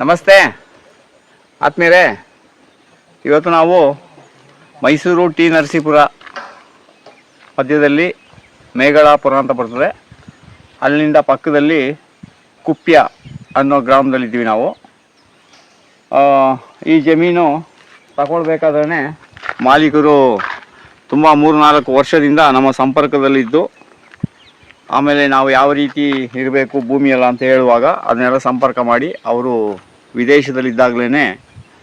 ನಮಸ್ತೆ. ಆತ್ಮೀಯರೇ, ಇವತ್ತು ನಾವು ಮೈಸೂರು ಟಿ ನರಸೀಪುರ ಮಧ್ಯದಲ್ಲಿ ಮೇಘಳಾಪುರ ಅಂತ ಬರ್ತದೆ. ಅಲ್ಲಿಂದ ಪಕ್ಕದಲ್ಲಿ ಕುಪ್ಯ ಅನ್ನೋ ಗ್ರಾಮದಲ್ಲಿದ್ದೀವಿ ನಾವು. ಈ ಜಮೀನು ತಗೊಳ್ಬೇಕಾದ್ರೆ ಮಾಲೀಕರು ತುಂಬ ಮೂರು ನಾಲ್ಕು ವರ್ಷದಿಂದ ನಮ್ಮ ಸಂಪರ್ಕದಲ್ಲಿದ್ದು. ಆಮೇಲೆ ನಾವು ಯಾವ ರೀತಿ ಇರಬೇಕು ಭೂಮಿಯಲ್ಲ ಅಂತ ಹೇಳುವಾಗ ಅದನ್ನೆಲ್ಲ ಸಂಪರ್ಕ ಮಾಡಿ ಅವರು ವಿದೇಶದಲ್ಲಿದ್ದಾಗಲೇ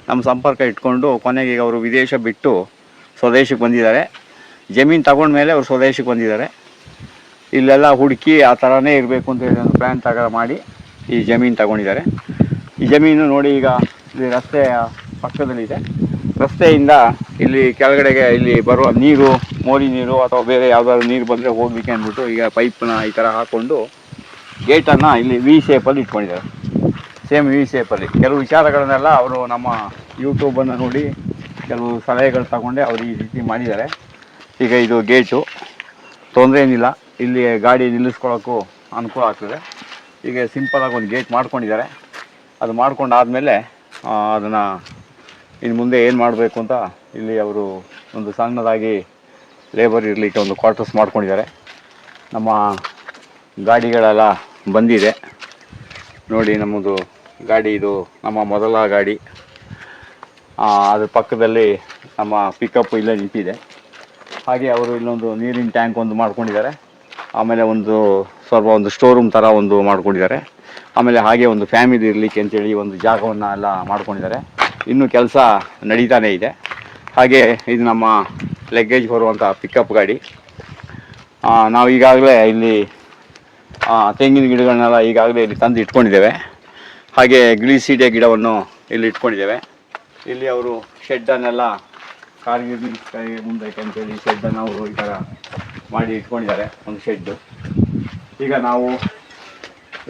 ನಮ್ಮ ಸಂಪರ್ಕ ಇಟ್ಕೊಂಡು ಕೊನೆಗೆ ಈಗ ಅವರು ವಿದೇಶ ಬಿಟ್ಟು ಸ್ವದೇಶಕ್ಕೆ ಬಂದಿದ್ದಾರೆ. ಜಮೀನು ತಗೊಂಡ್ಮೇಲೆ ಅವರು ಸ್ವದೇಶಕ್ಕೆ ಬಂದಿದ್ದಾರೆ. ಇಲ್ಲೆಲ್ಲ ಹುಡುಕಿ ಆ ಥರನೇ ಇರಬೇಕು ಅಂತ ಹೇಳಿ ಒಂದು ಪ್ಲ್ಯಾನ್ ತಗ ಮಾಡಿ ಈ ಜಮೀನು ತಗೊಂಡಿದ್ದಾರೆ. ಈ ಜಮೀನು ನೋಡಿ ಈಗ ಇಲ್ಲಿ ರಸ್ತೆಯ ಪಕ್ಕದಲ್ಲಿದೆ. ರಸ್ತೆಯಿಂದ ಇಲ್ಲಿ ಕೆಳಗಡೆಗೆ ಇಲ್ಲಿ ಬರುವ ನೀರು, ಮೋರಿ ನೀರು ಅಥವಾ ಬೇರೆ ಯಾವುದಾದ್ರು ನೀರು ಬಂದರೆ ಹೋಗಲಿಕ್ಕೆ ಅಂದ್ಬಿಟ್ಟು ಈಗ ಪೈಪ್ನ ಈ ಥರ ಹಾಕ್ಕೊಂಡು ಗೇಟನ್ನು ಇಲ್ಲಿ ವಿ ಶೇಪಲ್ಲಿ ಇಟ್ಕೊಂಡಿದ್ದಾರೆ. ಸೇಮ್ ವಿ ಶೇಪಲ್ಲಿ ಕೆಲವು ವಿಚಾರಗಳನ್ನೆಲ್ಲ ಅವರು ನಮ್ಮ ಯೂಟ್ಯೂಬನ್ನು ನೋಡಿ, ಕೆಲವು ಸಲಹೆಗಳು ತಗೊಂಡೆ, ಅವರು ಈ ರೀತಿ ಮಾಡಿದ್ದಾರೆ. ಈಗ ಇದು ಗೇಟು. ತೊಂದರೆ ಏನಿಲ್ಲ. ಇಲ್ಲಿ ಗಾಡಿ ನಿಲ್ಲಿಸ್ಕೊಳ್ಳೋಕ್ಕೂ ಅನುಕೂಲ ಆಗ್ತದೆ. ಈಗ ಸಿಂಪಲಾಗಿ ಒಂದು ಗೇಟ್ ಮಾಡ್ಕೊಂಡಿದ್ದಾರೆ. ಅದು ಮಾಡ್ಕೊಂಡಾದಮೇಲೆ ಅದನ್ನು ಇನ್ನು ಮುಂದೆ ಏನು ಮಾಡಬೇಕು ಅಂತ ಇಲ್ಲಿ ಅವರು ಒಂದು ಸಣ್ಣದಾಗಿ ಲೇಬರ್ ಇರಲಿಕ್ಕೆ ಒಂದು ಕ್ವಾರ್ಟರ್ಸ್ ಮಾಡ್ಕೊಂಡಿದ್ದಾರೆ. ನಮ್ಮ ಗಾಡಿಗಳೆಲ್ಲ ಬಂದಿದೆ. ನೋಡಿ ನಮ್ಮದು ಗಾಡಿ ಇದು ನಮ್ಮ ಮೊದಲ ಗಾಡಿ. ಅದ್ರ ಪಕ್ಕದಲ್ಲಿ ನಮ್ಮ ಪಿಕಪ್ ಇಲ್ಲೇ ನಿಂತಿದೆ. ಹಾಗೆ ಅವರು ಇಲ್ಲೊಂದು ನೀರಿನ ಟ್ಯಾಂಕ್ ಒಂದು ಮಾಡ್ಕೊಂಡಿದ್ದಾರೆ. ಆಮೇಲೆ ಒಂದು ಸ್ವಲ್ಪ ಒಂದು ಸ್ಟೋರ್ ರೂಮ್ ಥರ ಒಂದು ಮಾಡ್ಕೊಂಡಿದ್ದಾರೆ. ಆಮೇಲೆ ಹಾಗೆ ಒಂದು ಫ್ಯಾಮಿಲಿ ಇರಲಿಕ್ಕೆ ಅಂತೇಳಿ ಒಂದು ಜಾಗವನ್ನು ಎಲ್ಲ ಮಾಡ್ಕೊಂಡಿದ್ದಾರೆ. ಇನ್ನೂ ಕೆಲಸ ನಡೀತಾನೇ ಇದೆ. ಹಾಗೆ ಇದು ನಮ್ಮ ಲಗೇಜ್ ಬರುವಂಥ ಪಿಕಪ್ ಗಾಡಿ. ನಾವು ಈಗಾಗಲೇ ಇಲ್ಲಿ ತೆಂಗಿನ ಗಿಡಗಳನ್ನೆಲ್ಲ ಈಗಾಗಲೇ ಇಲ್ಲಿ ತಂದು ಇಟ್ಕೊಂಡಿದ್ದೇವೆ. ಹಾಗೆ ಗಿಳಿ ಸೀಡೆ ಗಿಡವನ್ನು ಇಲ್ಲಿ ಇಟ್ಕೊಂಡಿದ್ದೇವೆ. ಇಲ್ಲಿ ಅವರು ಶೆಡ್ಡನ್ನೆಲ್ಲ ಕಾರ್ಗಿರ್ ಕೈ ಮುಂದಕ್ಕೆ ಶೆಡ್ಡನ್ನು ಅವರು ಈ ಥರ ಮಾಡಿ ಇಟ್ಕೊಂಡಿದ್ದಾರೆ, ಒಂದು ಶೆಡ್ಡು ಈಗ ನಾವು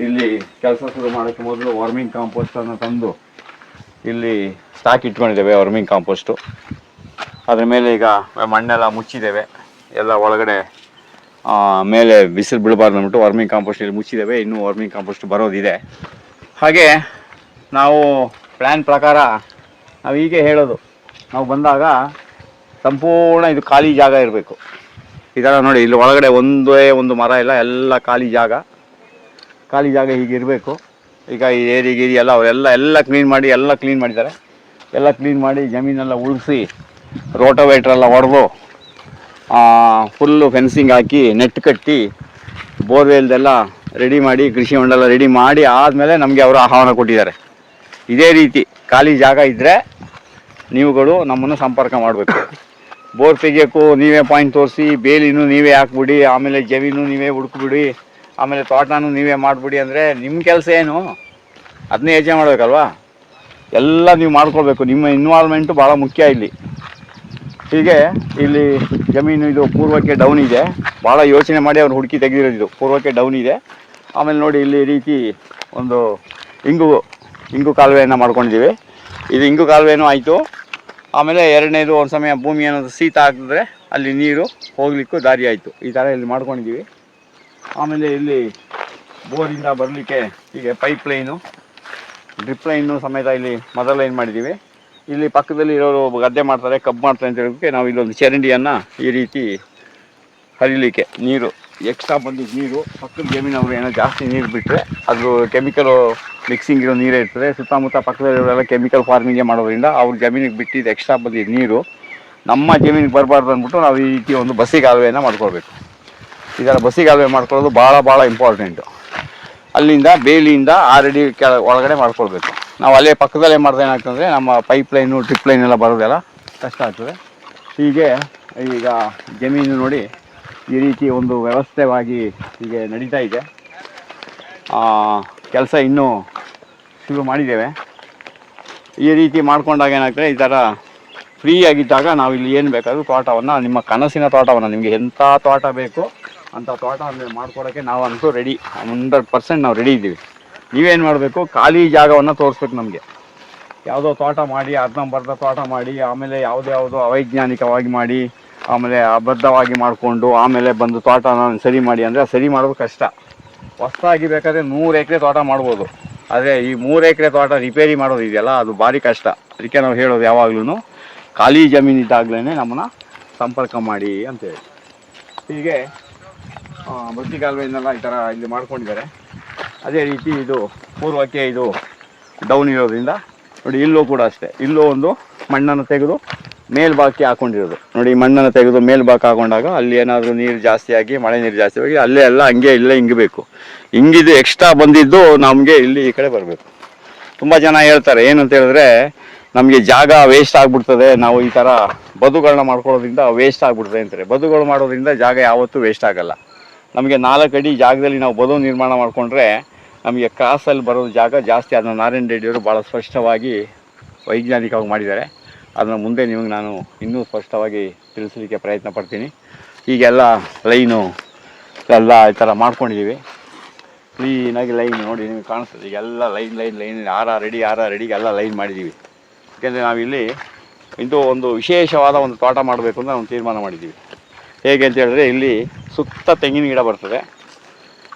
ಇಲ್ಲಿ ಕೆಲಸ ಶುರು ಮಾಡೋಕ್ಕೆ ಮೊದಲು ವಾರ್ಮಿಂಗ್ ಕಾಂಪೋಸ್ಟನ್ನು ತಂದು ಇಲ್ಲಿ ಸ್ಟಾಕ್ ಇಟ್ಕೊಂಡಿದ್ದೇವೆ ವಾರ್ಮಿಂಗ್ ಕಾಂಪೋಸ್ಟು ಅದ್ರ ಮೇಲೆ ಈಗ ಮಣ್ಣೆಲ್ಲ ಮುಚ್ಚಿದ್ದೇವೆ. ಎಲ್ಲ ಒಳಗಡೆ ಮೇಲೆ ಬಿಸಿಲು ಬೀಳಬಾರ್ದು ಅಂದ್ಬಿಟ್ಟು ವಾರ್ಮಿಂಗ್ ಕಾಂಪೋಸ್ಟ್ ಇಲ್ಲಿ ಮುಚ್ಚಿದ್ದೇವೆ. ಇನ್ನೂ ವಾರ್ಮಿಂಗ್ ಕಾಂಪೋಸ್ಟ್ ಬರೋದಿದೆ. ಹಾಗೆ ನಾವು ಪ್ಲ್ಯಾನ್ ಪ್ರಕಾರ ನಾವು ಹೀಗೆ ಹೇಳೋದು. ನಾವು ಬಂದಾಗ ಸಂಪೂರ್ಣ ಇದು ಖಾಲಿ ಜಾಗ ಇರಬೇಕು. ಈ ಥರ ನೋಡಿ, ಇಲ್ಲಿ ಒಳಗಡೆ ಒಂದೇ ಒಂದು ಮರ ಇಲ್ಲ, ಎಲ್ಲ ಖಾಲಿ ಜಾಗ. ಖಾಲಿ ಜಾಗ ಹೀಗೆ ಇರಬೇಕು. ಈಗ ಈ ಏರಿ ಗೀರಿ ಎಲ್ಲ, ಅವರೆಲ್ಲ, ಎಲ್ಲ ಕ್ಲೀನ್ ಮಾಡಿ, ಎಲ್ಲ ಕ್ಲೀನ್ ಮಾಡಿದ್ದಾರೆ. ಎಲ್ಲ ಕ್ಲೀನ್ ಮಾಡಿ ಜಮೀನೆಲ್ಲ ಉಳಿಸಿ ರೋಟೋವೇಟ್ರೆಲ್ಲ ಹೊಡೆದು ಫುಲ್ಲು ಫೆನ್ಸಿಂಗ್ ಹಾಕಿ ನೆಟ್ ಕಟ್ಟಿ, ಬೋರ್ವೆಲ್ದೆಲ್ಲ ರೆಡಿ ಮಾಡಿ, ಕೃಷಿ ಮಂಡಲ ರೆಡಿ ಮಾಡಿ ಆದಮೇಲೆ ನಮಗೆ ಅವರು ಆಹ್ವಾನ ಕೊಟ್ಟಿದ್ದಾರೆ. ಇದೇ ರೀತಿ ಖಾಲಿ ಜಾಗ ಇದ್ದರೆ ನೀವುಗಳು ನಮ್ಮನ್ನು ಸಂಪರ್ಕ ಮಾಡಬೇಕು. ಬೋರ್ ತೆಗಿಯೋಕ್ಕೂ ನೀವೇ ಪಾಯಿಂಟ್ ತೋರಿಸಿ, ಬೇಲಿನೂ ನೀವೇ ಹಾಕ್ಬಿಡಿ, ಆಮೇಲೆ ಜಮೀನು ನೀವೇ ಹುಡುಕ್ಬಿಡಿ, ಆಮೇಲೆ ತೋಟನೂ ನೀವೇ ಮಾಡಿಬಿಡಿ ಅಂದರೆ ನಿಮ್ಮ ಕೆಲಸ ಏನು? ಅದನ್ನೇ ಯೋಚನೆ ಮಾಡಬೇಕಲ್ವಾ? ಎಲ್ಲ ನೀವು ಮಾಡ್ಕೊಳ್ಬೇಕು. ನಿಮ್ಮ ಇನ್ವಾಲ್ವ್ಮೆಂಟು ಭಾಳ ಮುಖ್ಯ ಇಲ್ಲಿ. ಹೀಗೆ ಇಲ್ಲಿ ಜಮೀನು ಇದು ಪೂರ್ವಕ್ಕೆ ಡೌನ್ ಇದೆ. ಭಾಳ ಯೋಚನೆ ಮಾಡಿ ಅವ್ರು ಹುಡುಕಿ ತೆಗೆದಿರೋದು ಇದು. ಪೂರ್ವಕ್ಕೆ ಡೌನ್ ಇದೆ. ಆಮೇಲೆ ನೋಡಿ ಇಲ್ಲಿ ಈ ರೀತಿ ಒಂದು ಇಂಗು ಇಂಗು ಕಾಲುವೆಯನ್ನು ಮಾಡ್ಕೊಂಡಿದ್ದೀವಿ. ಇದು ಇಂಗು ಕಾಲುವೆನೂ ಆಯಿತು. ಆಮೇಲೆ ಎರಡನೇದು ಒಂದು ಸಮಯ ಭೂಮಿ ಏನಾದರೂ ಶೀತ ಆಗಿದ್ರೆ ಅಲ್ಲಿ ನೀರು ಹೋಗ್ಲಿಕ್ಕೂ ದಾರಿ ಆಯಿತು. ಈ ಥರ ಇಲ್ಲಿ ಮಾಡ್ಕೊಂಡಿದ್ದೀವಿ. ಆಮೇಲೆ ಇಲ್ಲಿ ಬೋರಿಂದ ಬರಲಿಕ್ಕೆ ಹೀಗೆ ಪೈಪ್ ಲೈನು ಡ್ರಿಪ್ ಲೈನು ಸಮೇತ ಇಲ್ಲಿ ಮದರ್ ಲೈನ್ ಮಾಡಿದ್ದೀವಿ. ಇಲ್ಲಿ ಪಕ್ಕದಲ್ಲಿ ಇರೋರು ಗದ್ದೆ ಮಾಡ್ತಾರೆ, ಕಬ್ಬು ಮಾಡ್ತಾರೆ ಅಂತ ಹೇಳೋದಕ್ಕೆ ನಾವು ಇಲ್ಲೊಂದು ಚರಂಡಿಯನ್ನು ಈ ರೀತಿ ಹರಿಲಿಕ್ಕೆ ನೀರು ಎಕ್ಸ್ಟ್ರಾ ಬಂದಿದ್ದು ನೀರು, ಪಕ್ಕದ ಜಮೀನವರು ಏನೋ ಜಾಸ್ತಿ ನೀರು ಬಿಟ್ಟರೆ ಅದು ಕೆಮಿಕಲು ಮಿಕ್ಸಿಂಗ್ ಇರೋ ನೀರೇ ಇರ್ತದೆ. ಸುತ್ತಮುತ್ತ ಪಕ್ಕದಲ್ಲಿರೋರೆಲ್ಲ ಕೆಮಿಕಲ್ ಫಾರ್ಮಿಂಗೇ ಮಾಡೋದ್ರಿಂದ ಅವ್ರ ಜಮೀನಿಗೆ ಬಿಟ್ಟಿದ್ದು ಎಕ್ಸ್ಟ್ರಾ ಬಂದಿದ್ದು ನೀರು ನಮ್ಮ ಜಮೀನಿಗೆ ಬರಬಾರ್ದು ಅಂದ್ಬಿಟ್ಟು ನಾವು ಈ ರೀತಿ ಒಂದು ಬಸ್ಸಿ ಕಾಲುವೆಯನ್ನು ಮಾಡ್ಕೊಳ್ಬೇಕು. ಈ ಥರ ಬಸ್ಸಿ ಕಾಲುವೆ ಮಾಡ್ಕೊಳ್ಳೋದು ಭಾಳ ಭಾಳ ಇಂಪಾರ್ಟೆಂಟು ಅಲ್ಲಿಂದ ಬೇಲಿಯಿಂದ ಆರಡಿ ಕೆಳ ಒಳಗಡೆ ಮಾಡ್ಕೊಳ್ಬೇಕು. ನಾವು ಅಲ್ಲೇ ಪಕ್ಕದಲ್ಲೇ ಮಾಡಿದ್ರೆ ಏನಾಗ್ತದೆ, ನಮ್ಮ ಪೈಪ್ ಲೈನು ಟ್ರಿಪ್ ಲೈನ್ ಎಲ್ಲ ಬರೋದೆಲ್ಲ ಕಷ್ಟ ಆಗ್ತದೆ. ಹೀಗೆ ಈಗ ಜಮೀನು ನೋಡಿ ಈ ರೀತಿ ಒಂದು ವ್ಯವಸ್ಥೆವಾಗಿ ಹೀಗೆ ನಡೀತಾ ಇದೆ. ಕೆಲಸ ಇನ್ನೂ ಶುರು ಮಾಡಿದ್ದೇವೆ. ಈ ರೀತಿ ಮಾಡ್ಕೊಂಡಾಗ ಏನಾಗ್ತದೆ, ಈ ಥರ ಫ್ರೀ ಆಗಿದ್ದಾಗ ನಾವು ಇಲ್ಲಿ ಏನು ಬೇಕಾದರೂ ತೋಟವನ್ನು, ನಿಮ್ಮ ಕನಸಿನ ತೋಟವನ್ನು, ನಿಮಗೆ ಎಂಥ ತೋಟ ಬೇಕು ಅಂಥ ತೋಟ ಮಾಡ್ಕೊಡೋಕ್ಕೆ ನಾವು ಅಂತೂ ರೆಡಿ ಹಂಡ್ರೆಡ್ ಪರ್ಸೆಂಟ್ ನಾವು ರೆಡಿ ಇದ್ದೀವಿ. ನೀವೇನು ಮಾಡಬೇಕು, ಖಾಲಿ ಜಾಗವನ್ನು ತೋರಿಸ್ಬೇಕು ನಮಗೆ. ಯಾವುದೋ ತೋಟ ಮಾಡಿ, ಅರ್ಧಂಬರ್ಧ ತೋಟ ಮಾಡಿ, ಆಮೇಲೆ ಯಾವುದ್ಯಾವುದೋ ಯಾವುದೋ ಅವೈಜ್ಞಾನಿಕವಾಗಿ ಮಾಡಿ ಆಮೇಲೆ ಅಬದ್ಧವಾಗಿ ಮಾಡಿಕೊಂಡು ಆಮೇಲೆ ಬಂದು ತೋಟನ ಸರಿ ಮಾಡಿ ಅಂದರೆ ಸರಿ ಮಾಡೋದು ಕಷ್ಟ. ಹೊಸ್ದಾಗಿ ಬೇಕಾದರೆ ನೂರು ಎಕರೆ ತೋಟ ಮಾಡ್ಬೋದು. ಆದರೆ ಈ ಮೂರು ಎಕರೆ ತೋಟ ರಿಪೇರಿ ಮಾಡೋದು ಇದೆಯಲ್ಲ, ಅದು ಭಾರಿ ಕಷ್ಟ. ಅದಕ್ಕೆ ನಾವು ಹೇಳೋದು ಯಾವಾಗಲೂ ಖಾಲಿ ಜಮೀನು ಇದ್ದಾಗಲೇ ನಮ್ಮನ್ನು ಸಂಪರ್ಕ ಮಾಡಿ ಅಂತೇಳಿ. ಹೀಗೆ ಬಸ್ತಿ ಕಾಲುವೆಯನ್ನೆಲ್ಲ ಈ ಥರ ಇಲ್ಲಿ ಮಾಡ್ಕೊಂಡಿದ್ದಾರೆ. ಅದೇ ರೀತಿ ಇದು ಪೂರ್ವಕ್ಕೆ ಇದು ಡೌನ್ ಇರೋದ್ರಿಂದ ನೋಡಿ, ಇಲ್ಲೂ ಕೂಡ ಅಷ್ಟೇ. ಇಲ್ಲೂ ಒಂದು ಮಣ್ಣನ್ನು ತೆಗೆದು ಮೇಲ್ಭಾಗಕ್ಕೆ ಹಾಕೊಂಡಿರೋದು. ನೋಡಿ ಮಣ್ಣನ್ನು ತೆಗೆದು ಮೇಲ್ಭಾಗ ಹಾಕೊಂಡಾಗ ಅಲ್ಲಿ ಏನಾದರೂ ನೀರು ಜಾಸ್ತಿ ಆಗಿ, ಮಳೆ ನೀರು ಜಾಸ್ತಿ ಆಗಿ, ಅಲ್ಲೇ ಎಲ್ಲ ಹಂಗೆ ಇಲ್ಲೇ ಹಿಂಗಬೇಕು ಹಿಂಗಿದು ಎಕ್ಸ್ಟ್ರಾ ಬಂದಿದ್ದು ನಮಗೆ ಇಲ್ಲಿ ಈ ಕಡೆ ಬರಬೇಕು. ತುಂಬ ಜನ ಹೇಳ್ತಾರೆ ಏನಂತ ಹೇಳಿದ್ರೆ, ನಮಗೆ ಜಾಗ ವೇಸ್ಟ್ ಆಗಿಬಿಡ್ತದೆ, ನಾವು ಈ ಥರ ಬದುಗಳನ್ನ ಮಾಡ್ಕೊಳ್ಳೋದ್ರಿಂದ ವೇಸ್ಟ್ ಆಗ್ಬಿಡ್ತದೆ ಅಂತಾರೆ. ಬದುಗಳು ಮಾಡೋದ್ರಿಂದ ಜಾಗ ಯಾವತ್ತೂ ವೇಸ್ಟ್ ಆಗಲ್ಲ. ನಮಗೆ ನಾಲ್ಕು ಅಡಿ ಜಾಗದಲ್ಲಿ ನಾವು ಬದು ನಿರ್ಮಾಣ ಮಾಡಿಕೊಂಡ್ರೆ ನಮಗೆ ಕ್ರಾಸಲ್ಲಿ ಬರೋ ಜಾಗ ಜಾಸ್ತಿ. ಅದನ್ನು ನಾರಾಯಣ ರೆಡ್ಡಿಯವರು ಭಾಳ ಸ್ಪಷ್ಟವಾಗಿ ವೈಜ್ಞಾನಿಕವಾಗಿ ಮಾಡಿದ್ದಾರೆ. ಅದನ್ನು ಮುಂದೆ ನಿಮಗೆ ನಾನು ಇನ್ನೂ ಸ್ಪಷ್ಟವಾಗಿ ತಿಳಿಸಲಿಕ್ಕೆ ಪ್ರಯತ್ನ ಪಡ್ತೀನಿ. ಈಗೆಲ್ಲ ಲೈನು ಎಲ್ಲ ಈ ಥರ ಮಾಡ್ಕೊಂಡಿದ್ದೀವಿ. ಕ್ಲೀನಾಗಿ ಲೈನ್ ನೋಡಿ ನಿಮಗೆ ಕಾಣಿಸ್ತದೆ. ಈಗೆಲ್ಲ ಲೈನ್ ಲೈನ್ ಲೈನ್, ಆರ ರೆಡಿ, ಆರ ರೆಡಿಗೆ ಎಲ್ಲ ಲೈನ್ ಮಾಡಿದ್ದೀವಿ. ಯಾಕೆಂದರೆ ನಾವಿಲ್ಲಿ ಇದು ಒಂದು ವಿಶೇಷವಾದ ಒಂದು ತೋಟ ಮಾಡಬೇಕು ಅಂತ ನಾವು ತೀರ್ಮಾನ ಮಾಡಿದ್ದೀವಿ. ಹೇಗೆ ಅಂತ ಹೇಳಿದ್ರೆ ಇಲ್ಲಿ ಸುತ್ತ ತೆಂಗಿನ ಗಿಡ ಬರ್ತದೆ.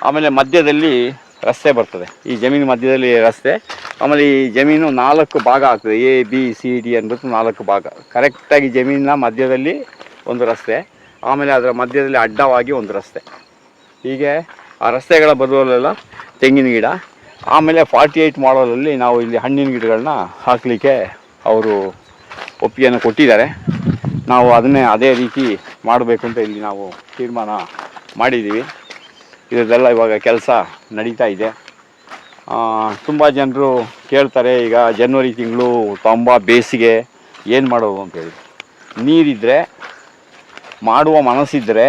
ಆಮೇಲೆ ಮಧ್ಯದಲ್ಲಿ ರಸ್ತೆ ಬರ್ತದೆ. ಈ ಜಮೀನು ಮಧ್ಯದಲ್ಲಿ ರಸ್ತೆ. ಆಮೇಲೆ ಈ ಜಮೀನು ನಾಲ್ಕು ಭಾಗ ಆಗ್ತದೆ. ಎ ಬಿ ಸಿ ಡಿ ಅಂದ್ಬಿಟ್ಟು ನಾಲ್ಕು ಭಾಗ. ಕರೆಕ್ಟಾಗಿ ಜಮೀನಿನ ಮಧ್ಯದಲ್ಲಿ ಒಂದು ರಸ್ತೆ. ಆಮೇಲೆ ಅದರ ಮಧ್ಯದಲ್ಲಿ ಅಡ್ಡವಾಗಿ ಒಂದು ರಸ್ತೆ. ಹೀಗೆ ಆ ರಸ್ತೆಗಳ ಬದುವಲ್ಲೆಲ್ಲ ತೆಂಗಿನ ಗಿಡ. ಆಮೇಲೆ ಫಾರ್ಟಿ ಏಯ್ಟ್ ಮಾಡಲಲ್ಲಿ ನಾವು ಇಲ್ಲಿ ಹಣ್ಣಿನ ಗಿಡಗಳನ್ನ ಹಾಕಲಿಕ್ಕೆ ಅವರು ಒಪ್ಪಿಗೆಯನ್ನು ಕೊಟ್ಟಿದ್ದಾರೆ. ನಾವು ಅದನ್ನೇ ಅದೇ ರೀತಿ ಮಾಡಬೇಕು ಅಂತ ಇಲ್ಲಿ ನಾವು ತೀರ್ಮಾನ ಮಾಡಿದ್ದೀವಿ. ಇದರದೆಲ್ಲ ಇವಾಗ ಕೆಲಸ ನಡೀತಾ ಇದೆ. ತುಂಬ ಜನರು ಕೇಳ್ತಾರೆ, ಈಗ ಜನವರಿ ತಿಂಗಳು ತುಂಬ ಬೇಸಿಗೆ, ಏನು ಮಾಡೋದು ಅಂತೇಳಿ ನೀರಿದ್ದರೆ ಮಾಡುವ ಮನಸ್ಸಿದ್ದರೆ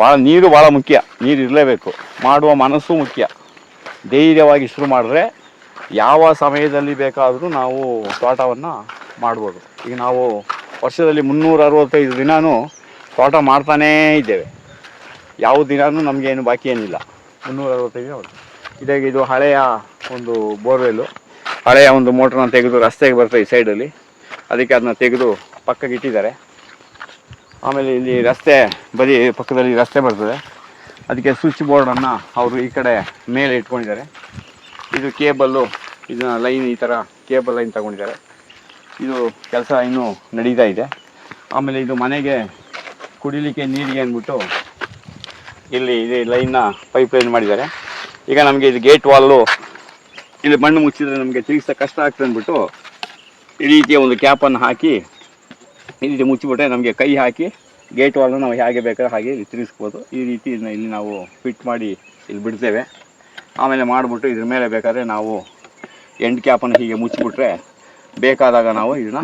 ಭಾಳ ನೀರು ಭಾಳ ಮುಖ್ಯ, ನೀರು ಇರಲೇಬೇಕು. ಮಾಡುವ ಮನಸ್ಸು ಮುಖ್ಯ. ಧೈರ್ಯವಾಗಿ ಶುರು ಮಾಡಿದ್ರೆ ಯಾವ ಸಮಯದಲ್ಲಿ ಬೇಕಾದರೂ ನಾವು ತೋಟವನ್ನು ಮಾಡ್ಬೋದು. ಈಗ ನಾವು ವರ್ಷದಲ್ಲಿ ಮುನ್ನೂರ ಅರವತ್ತೈದು ದಿನಾನೂ ತೋಟ ಮಾಡ್ತಾನೇ ಇದ್ದೇವೆ. ಯಾವ ದಿನಾನು ನಮಗೆ ಏನು ಬಾಕಿ ಏನಿಲ್ಲ. ಮುನ್ನೂರ ಅರವತ್ತೈದು ಬರ್ತದೆ. ಇದಾಗ ಇದು ಹಳೆಯ ಒಂದು ಬೋರ್ವೆಲ್ಲು. ಹಳೆಯ ಒಂದು ಮೋಟ್ರನ್ನ ತೆಗೆದು ರಸ್ತೆಗೆ ಬರ್ತದೆ ಈ ಸೈಡಲ್ಲಿ ಅದಕ್ಕೆ ಅದನ್ನ ತೆಗೆದು ಪಕ್ಕಕ್ಕೆ ಇಟ್ಟಿದ್ದಾರೆ. ಆಮೇಲೆ ಇಲ್ಲಿ ರಸ್ತೆ ಬದಿ ಪಕ್ಕದಲ್ಲಿ ರಸ್ತೆ ಬರ್ತದೆ. ಅದಕ್ಕೆ ಸ್ವಿಚ್ ಬೋರ್ಡನ್ನು ಅವರು ಈ ಕಡೆ ಮೇಲೆ ಇಟ್ಕೊಂಡಿದ್ದಾರೆ. ಇದು ಕೇಬಲ್ಲು, ಇದನ್ನ ಲೈನ್ ಈ ಥರ ಕೇಬಲ್ ಲೈನ್ ತಗೊಂಡಿದ್ದಾರೆ. ಇದು ಕೆಲಸ ಇನ್ನೂ ನಡೀತಾ ಇದೆ. ಆಮೇಲೆ ಇದು ಮನೆಗೆ ಕುಡಿಲಿಕ್ಕೆ ನೀರಿಗೆ ಅಂದ್ಬಿಟ್ಟು ಇಲ್ಲಿ ಇದು ಲೈನ್ನ ಪೈಪ್ ಲೈನ್ ಮಾಡಿದ್ದಾರೆ. ಈಗ ನಮಗೆ ಇದು ಗೇಟ್ ವಾಲ್ ಇಲ್ಲಿ ಮಣ್ಣು ಮುಚ್ಚಿದ್ರೆ ನಮಗೆ ತಿರುಗಿಸ ಕಷ್ಟ ಆಗ್ತದೆ ಅಂದ್ಬಿಟ್ಟು ಈ ರೀತಿಯ ಒಂದು ಕ್ಯಾಪನ್ನು ಹಾಕಿ ಈ ರೀತಿ ಮುಚ್ಚಿಬಿಟ್ರೆ ನಮಗೆ ಕೈ ಹಾಕಿ ಗೇಟ್ ವಾಲ್ನ ನಾವು ಹೇಗೆ ಬೇಕಾದ್ರೆ ಹಾಗೆ ತಿರುಗಿಸ್ಬೋದು. ಈ ರೀತಿ ಇಲ್ಲಿ ನಾವು ಫಿಟ್ ಮಾಡಿ ಇಲ್ಲಿ ಬಿಡ್ತೇವೆ. ಆಮೇಲೆ ಮಾಡಿಬಿಟ್ಟು ಇದ್ರ ಮೇಲೆ ಬೇಕಾದ್ರೆ ನಾವು ಎಂಡ್ ಕ್ಯಾಪನ್ನು ಹೀಗೆ ಮುಚ್ಚಿಬಿಟ್ರೆ ಬೇಕಾದಾಗ ನಾವು ಇದನ್ನ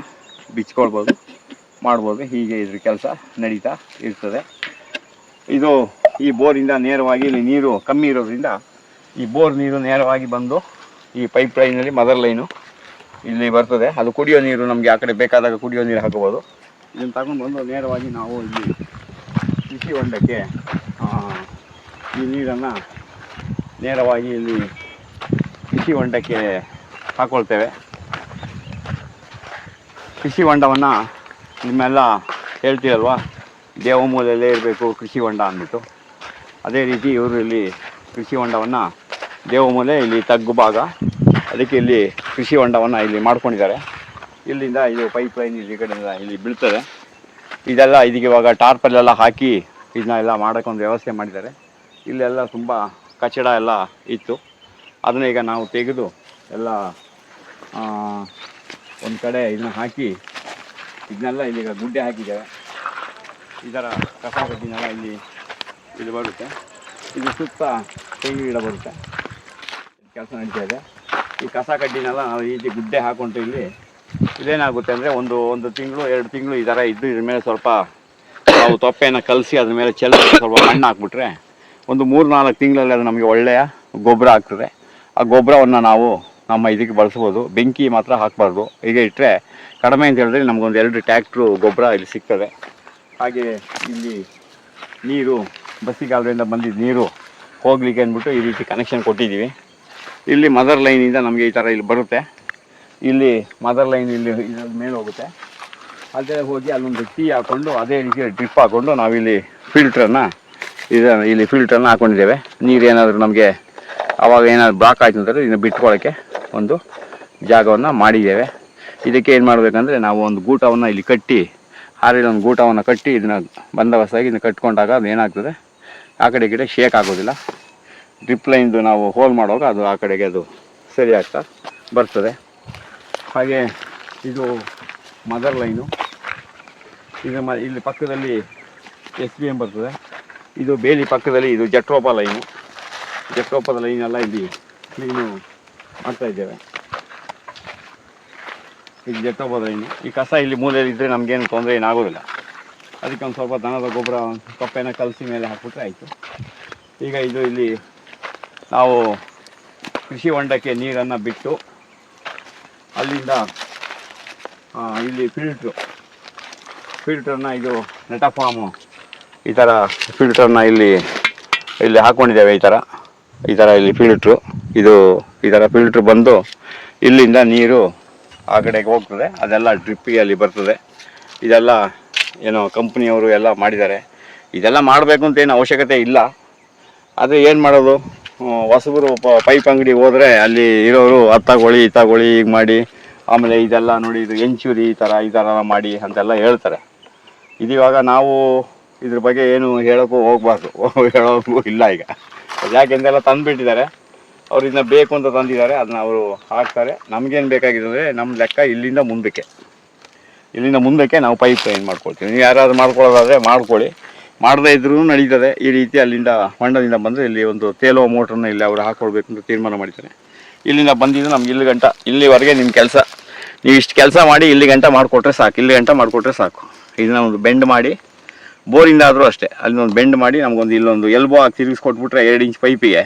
ಬಿಚ್ಕೊಳ್ಬೋದು, ಮಾಡ್ಬೋದು. ಹೀಗೆ ಇದ್ರ ಕೆಲಸ ನಡೀತಾ ಇರ್ತದೆ. ಇದು ಈ ಬೋರಿಂದ ನೇರವಾಗಿ ಇಲ್ಲಿ ನೀರು ಕಮ್ಮಿ ಇರೋದ್ರಿಂದ ಈ ಬೋರ್ ನೀರು ನೇರವಾಗಿ ಬಂದು ಈ ಪೈಪ್ ಲೈನಲ್ಲಿ ಮದರ್ ಲೈನು ಇಲ್ಲಿ ಬರ್ತದೆ. ಅದು ಕುಡಿಯೋ ನೀರು ನಮಗೆ ಆ ಕಡೆ ಬೇಕಾದಾಗ ಕುಡಿಯೋ ನೀರು ಹಾಕಬಹುದು. ಇದನ್ನು ತಗೊಂಡು ಬಂದು ನೇರವಾಗಿ ನಾವು ಇಲ್ಲಿ ಕೃಷಿ ಹೊಂಡಕ್ಕೆ ಈ ನೀರನ್ನು ನೇರವಾಗಿ ಇಲ್ಲಿ ಕೃಷಿ ಹೊಂಡಕ್ಕೆ ಹಾಕ್ಕೊಳ್ತೇವೆ ಕೃಷಿ ಹೊಂಡವನ್ನು ನಿಮ್ಮೆಲ್ಲ ಹೇಳ್ತೀರಲ್ವ? ದೇವಮೂಲೆಯಲ್ಲೇ ಇರಬೇಕು ಕೃಷಿ ಹೊಂಡ ಅಂದ್ಬಿಟ್ಟು. ಅದೇ ರೀತಿ ಇವರು ಇಲ್ಲಿ ಕೃಷಿ ಹೊಂಡವನ್ನು ದೇವಮೂಲೆ ಇಲ್ಲಿ ತಗ್ಗು ಭಾಗ. ಅದಕ್ಕೆ ಇಲ್ಲಿ ಕೃಷಿ ಹೊಂಡವನ್ನು ಇಲ್ಲಿ ಮಾಡ್ಕೊಂಡಿದ್ದಾರೆ. ಇಲ್ಲಿಂದ ಇದು ಪೈಪ್ ಲೈನ್ ಇಲ್ಲಿ ಕಡೆಯಿಂದ ಇಲ್ಲಿ ಬೀಳ್ತದೆ. ಇದೆಲ್ಲ ಇದಕ್ಕೆ ಇವಾಗ ಟಾರ್ಪಲ್ಲೆಲ್ಲ ಹಾಕಿ ಇದನ್ನ ಎಲ್ಲ ಮಾಡೋಕ್ಕೊಂದು ವ್ಯವಸ್ಥೆ ಮಾಡಿದ್ದಾರೆ. ಇಲ್ಲೆಲ್ಲ ತುಂಬ ಕಚಡ ಎಲ್ಲ ಇತ್ತು. ಅದನ್ನ ಈಗ ನಾವು ತೆಗೆದು ಎಲ್ಲ ಒಂದು ಕಡೆ ಇದನ್ನ ಹಾಕಿ ಇದನ್ನೆಲ್ಲ ಇಲ್ಲಿಗ ಗುಡ್ಡೆ ಹಾಕಿದ್ದೇವೆ ಇದರ ಕಸ ಕಡ್ಡಿನೆಲ್ಲ ಇಲ್ಲಿ ಇಲ್ಲಿ ಬರುತ್ತೆ. ಇದು ಸುತ್ತ ತೆಂಗಿನ ಗಿಡ ಬರುತ್ತೆ. ಕೆಲಸ ನಡೀತಾ ಇದೆ. ಈ ಕಸ ಕಡ್ಡಿನೆಲ್ಲ ನಾವು ಈ ರೀತಿ ಗುಡ್ಡೆ ಹಾಕೊಂಡು ಇಲ್ಲಿ. ಇದೇನಾಗುತ್ತೆ ಅಂದರೆ ಒಂದು ಒಂದು ತಿಂಗಳು, ಎರಡು ತಿಂಗಳು ಈ ಥರ ಇದ್ದು ಇದ್ರ ಮೇಲೆ ಸ್ವಲ್ಪ ನಾವು ತೊಪ್ಪೆಯನ್ನು ಕಲಸಿ ಅದ್ರ ಮೇಲೆ ಚೆಲ್ಲ ಸ್ವಲ್ಪ ಮಣ್ಣು ಹಾಕ್ಬಿಟ್ರೆ ಒಂದು ಮೂರು, ನಾಲ್ಕು ತಿಂಗಳಲ್ಲಿ ಅದು ನಮಗೆ ಒಳ್ಳೆಯ ಗೊಬ್ಬರ ಆಗ್ತದೆ. ಆ ಗೊಬ್ಬರವನ್ನು ನಾವು ನಮ್ಮ ಇದಕ್ಕೆ ಬಳಸ್ಬೋದು. ಬೆಂಕಿ ಮಾತ್ರ ಹಾಕಬಾರ್ದು. ಹೀಗೆ ಇಟ್ಟರೆ ಕಡಿಮೆ ಅಂತ ಹೇಳಿದ್ರೆ ನಮಗೊಂದು ಎರಡು ಟ್ಯಾಕ್ಟ್ರು ಗೊಬ್ಬರ ಇಲ್ಲಿ ಸಿಗ್ತದೆ. ಹಾಗೆ ಇಲ್ಲಿ ನೀರು ಬಸ್ಸಿಗಾಲದಿಂದ ಬಂದಿದ್ದ ನೀರು ಹೋಗ್ಲಿಕ್ಕೆ ಅಂದ್ಬಿಟ್ಟು ಈ ರೀತಿ ಕನೆಕ್ಷನ್ ಕೊಟ್ಟಿದ್ದೀವಿ. ಇಲ್ಲಿ ಮದರ್ ಲೈನಿಂದ ನಮಗೆ ಈ ಥರ ಇಲ್ಲಿ ಬರುತ್ತೆ. ಇಲ್ಲಿ ಮದರ್ ಲೈನ್ ಇಲ್ಲಿ ಇದ್ರ ಮೇಲೆ ಹೋಗುತ್ತೆ. ಅದೇ ಹೋಗಿ ಅಲ್ಲೊಂದು ಟೀ ಹಾಕ್ಕೊಂಡು ಅದೇ ರೀತಿ ಡ್ರಿಪ್ ಹಾಕ್ಕೊಂಡು ನಾವಿಲ್ಲಿ ಫಿಲ್ಟ್ರನ್ನು ಇದ ಇಲ್ಲಿ ಫಿಲ್ಟ್ರನ್ನು ಹಾಕ್ಕೊಂಡಿದ್ದೇವೆ ನೀರು ಏನಾದರೂ ನಮಗೆ ಆವಾಗ ಏನಾದರೂ ಬ್ಲಾಕ್ ಆಯಿತು ಅಂದರೆ ಇದನ್ನು ಬಿಟ್ಕೊಳ್ಳೋಕ್ಕೆ ಒಂದು ಜಾಗವನ್ನು ಮಾಡಿದ್ದೇವೆ. ಇದಕ್ಕೆ ಏನು ಮಾಡಬೇಕಂದ್ರೆ ನಾವು ಒಂದು ಗೂಟವನ್ನು ಇಲ್ಲಿ ಕಟ್ಟಿ ಹಾರಿನ ಒಂದು ಗೂಟವನ್ನು ಕಟ್ಟಿ ಇದನ್ನು ಬಂದೋಬಸ್ತಾಗಿ ಇದನ್ನು ಕಟ್ಕೊಂಡಾಗ ಅದು ಏನಾಗ್ತದೆ ಆ ಕಡೆ ಗಿಡ ಶೇಕ್ ಆಗೋದಿಲ್ಲ. ಡ್ರಿಪ್ ಲೈನ್ದು ನಾವು ಹೋಲ್ ಮಾಡುವಾಗ ಅದು ಆ ಕಡೆಗೆ ಅದು ಸರಿ ಆಗ್ತಾ ಬರ್ತದೆ. ಹಾಗೆ ಇದು ಮದರ್ ಲೈನು ಇದು ಮ, ಇಲ್ಲಿ ಪಕ್ಕದಲ್ಲಿ ಎಸ್ ಬಿ ಎಂ ಬರ್ತದೆ. ಇದು ಬೇಲಿ ಪಕ್ಕದಲ್ಲಿ ಇದು ಜಟ್ರೋಪ ಲೈನು ಜಟ್ರೋಪದ ಲೈನೆಲ್ಲ ಇಲ್ಲಿ ಕ್ಲೀನು ಮಾಡ್ತಾ ಇದ್ದೇವೆ. ಇದು ಜಟ್ರೋಪದ ಲೈನು ಈ ಕಸ ಇಲ್ಲಿ ಮೂಲೆಯಲ್ಲಿ ಇದ್ದರೆ ನಮಗೇನು ತೊಂದರೆ ಏನಾಗೋದಿಲ್ಲ. ಅದಕ್ಕೆ ಒಂದು ಸ್ವಲ್ಪ ದನದ ಗೊಬ್ಬರ, ಕಪ್ಪೆನ ಕಲಸಿ ಮೇಲೆ ಹಾಕ್ಬಿಟ್ರೆ ಆಯಿತು. ಈಗ ಇದು ಇಲ್ಲಿ ನಾವು ಕೃಷಿ ಹೊಂಡಕ್ಕೆ ನೀರನ್ನು ಬಿಟ್ಟು ಅಲ್ಲಿಂದ ಇಲ್ಲಿ ಫಿಲ್ಟ್ರು ಫಿಲ್ಟ್ರನ್ನ ಇದು ನೆಟಫಾರ್ಮು ಈ ಥರ ಫಿಲ್ಟ್ರನ್ನ ಇಲ್ಲಿ ಇಲ್ಲಿ ಹಾಕ್ಕೊಂಡಿದ್ದೇವೆ ಈ ಥರ ಈ ಥರ ಇಲ್ಲಿ ಫಿಲ್ಟ್ರು ಇದು ಈ ಥರ ಫಿಲ್ಟ್ರ್ ಬಂದು ಇಲ್ಲಿಂದ ನೀರು ಆ ಕಡೆಗೆ ಹೋಗ್ತದೆ. ಅದೆಲ್ಲ ಡ್ರಿಪ್ಪಿಗೆ ಅಲ್ಲಿ ಬರ್ತದೆ. ಇದೆಲ್ಲ ಏನೋ ಕಂಪ್ನಿಯವರು ಎಲ್ಲ ಮಾಡಿದ್ದಾರೆ. ಇದೆಲ್ಲ ಮಾಡಬೇಕು ಅಂತ ಏನು ಅವಶ್ಯಕತೆ ಇಲ್ಲ. ಆದರೆ ಏನು ಮಾಡೋದು? ಹೊಸಬರು ಪೈಪ್ ಅಂಗಡಿ ಹೋದರೆ ಅಲ್ಲಿ ಇರೋರು ಅದು ತಗೊಳ್ಳಿ ಇದು ತಗೊಳ್ಳಿ ಈಗ ಮಾಡಿ, ಆಮೇಲೆ ಇದೆಲ್ಲ ನೋಡಿ, ಇದು ಎಂಚೂರಿ ಈ ಥರ ಈ ಥರ ಮಾಡಿ ಅಂತೆಲ್ಲ ಹೇಳ್ತಾರೆ. ಇದು ಇವಾಗ ನಾವು ಇದ್ರ ಬಗ್ಗೆ ಏನು ಹೇಳೋಕ್ಕೂ ಹೋಗ್ಬಾರ್ದು. ಹೇಳೋಕ್ಕೂ ಇಲ್ಲ ಈಗ. ಯಾಕೆಂದೆಲ್ಲ ತಂದುಬಿಟ್ಟಿದ್ದಾರೆ. ಅವ್ರು ಇದನ್ನ ಬೇಕು ಅಂತ ತಂದಿದ್ದಾರೆ. ಅದನ್ನ ಅವರು ಹಾಕ್ತಾರೆ. ನಮಗೇನು ಬೇಕಾಗಿದೆ ಅಂದರೆ ನಮ್ಮ ಲೆಕ್ಕ ಇಲ್ಲಿಂದ ಮುಂದಕ್ಕೆ. ಇಲ್ಲಿಂದ ಮುಂದಕ್ಕೆ ನಾವು ಪೈಪ್ ಏನು ಮಾಡ್ಕೊಳ್ತೀವಿ. ನೀವು ಯಾರಾದರೂ ಮಾಡ್ಕೊಳ್ಳೋದಾದರೆ ಮಾಡ್ಕೊಳ್ಳಿ. ಮಾಡದೇ ಇದ್ರೂ ನಡೀತದೆ. ಈ ರೀತಿ ಅಲ್ಲಿಂದ ಹೊಂಡದಿಂದ ಬಂದರೆ ಇಲ್ಲಿ ಒಂದು ತೇಲೋ ಮೋಟ್ರನ್ನ ಇಲ್ಲಿ ಅವರು ಹಾಕ್ಕೊಳ್ಬೇಕು ಅಂತ ತೀರ್ಮಾನ ಮಾಡಿದ್ದಾರೆ. ಇಲ್ಲಿಂದ ಬಂದಿದ್ದು ನಮ್ಗೆ ಇಲ್ಲಿ ಗಂಟ. ಇಲ್ಲಿವರೆಗೆ ನಿಮ್ಮ ಕೆಲಸ. ನೀವು ಇಷ್ಟು ಕೆಲಸ ಮಾಡಿ ಇಲ್ಲಿ ಗಂಟ ಮಾಡಿಕೊಟ್ರೆ ಸಾಕು. ಇಲ್ಲಿ ಗಂಟ ಮಾಡಿಕೊಟ್ರೆ ಸಾಕು. ಇದನ್ನ ಒಂದು ಬೆಂಡ್ ಮಾಡಿ. ಬೋರಿಂದ ಆದರೂ ಅಷ್ಟೇ. ಅಲ್ಲಿನೊಂದು ಬೆಂಡ್ ಮಾಡಿ ನಮಗೊಂದು ಇಲ್ಲೊಂದು ಎಲ್ಬೋ ಹಾಕಿ ತಿರುಗಿಸ್ಕೊಟ್ಬಿಟ್ರೆ ಎರಡು ಇಂಚ್ ಪೈಪಿಗೆ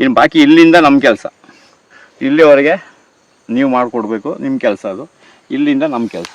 ಇನ್ನು ಬಾಕಿ ಇಲ್ಲಿಂದ ನಮ್ಮ ಕೆಲಸ. ಇಲ್ಲಿವರೆಗೆ ನೀವು ಮಾಡಿಕೊಡ್ಬೇಕು. ನಿಮ್ಮ ಕೆಲಸ ಅದು. ಇಲ್ಲಿಂದ ನಮ್ಮ ಕೆಲಸ.